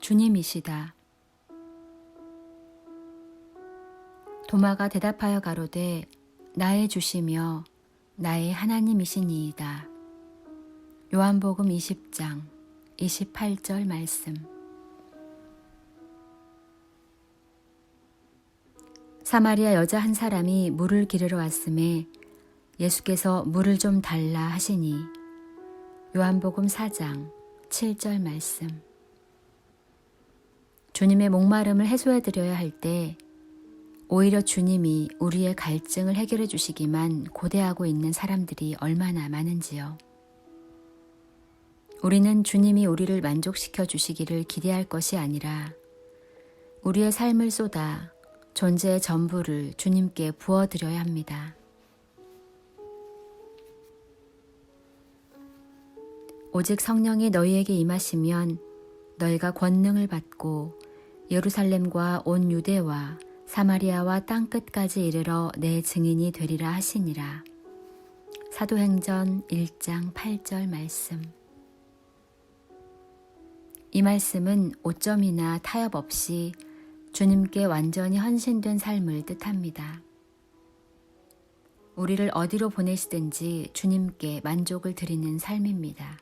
주님이시다. 도마가 대답하여 가로되 나의 주시며 나의 하나님이시니이다. 요한복음 20장 28절 말씀. 사마리아 여자 한 사람이 물을 기르러 왔음에 예수께서 물을 좀 달라 하시니 요한복음 4장 7절 말씀. 주님의 목마름을 해소해 드려야 할 때 오히려 주님이 우리의 갈증을 해결해 주시기만 고대하고 있는 사람들이 얼마나 많은지요. 우리는 주님이 우리를 만족시켜 주시기를 기대할 것이 아니라 우리의 삶을 쏟아 존재의 전부를 주님께 부어드려야 합니다. 오직 성령이 너희에게 임하시면 너희가 권능을 받고 예루살렘과 온 유대와 사마리아와 땅 끝까지 이르러 내 증인이 되리라 하시니라. 사도행전 1장 8절 말씀. 이 말씀은 오점이나 타협 없이 주님께 완전히 헌신된 삶을 뜻합니다. 우리를 어디로 보내시든지 주님께 만족을 드리는 삶입니다.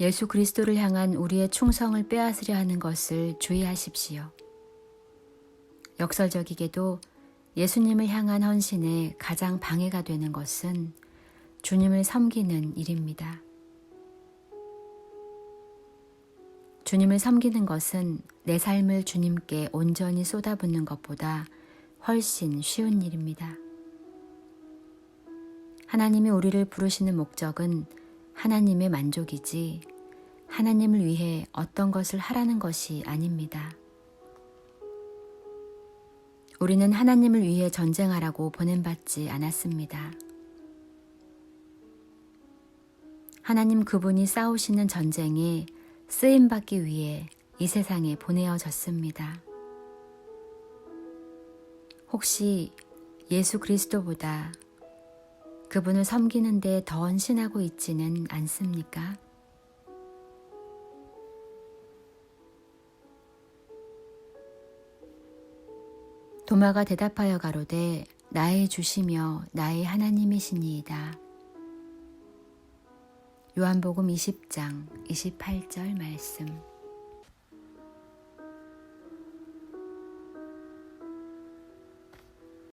예수 그리스도를 향한 우리의 충성을 빼앗으려 하는 것을 주의하십시오. 역설적이게도 예수님을 향한 헌신에 가장 방해가 되는 것은 주님을 섬기는 일입니다. 주님을 섬기는 것은 내 삶을 주님께 온전히 쏟아붓는 것보다 훨씬 쉬운 일입니다. 하나님이 우리를 부르시는 목적은 하나님의 만족이지 하나님을 위해 어떤 것을 하라는 것이 아닙니다. 우리는 하나님을 위해 전쟁하라고 보낸받지 않았습니다. 하나님 그분이 싸우시는 전쟁에 쓰임받기 위해 이 세상에 보내어졌습니다. 혹시 예수 그리스도보다 그분을 섬기는데 더 헌신하고 있지는 않습니까? 도마가 대답하여 가로되 나의 주시며 나의 하나님이시니이다. 요한복음 20장 28절 말씀.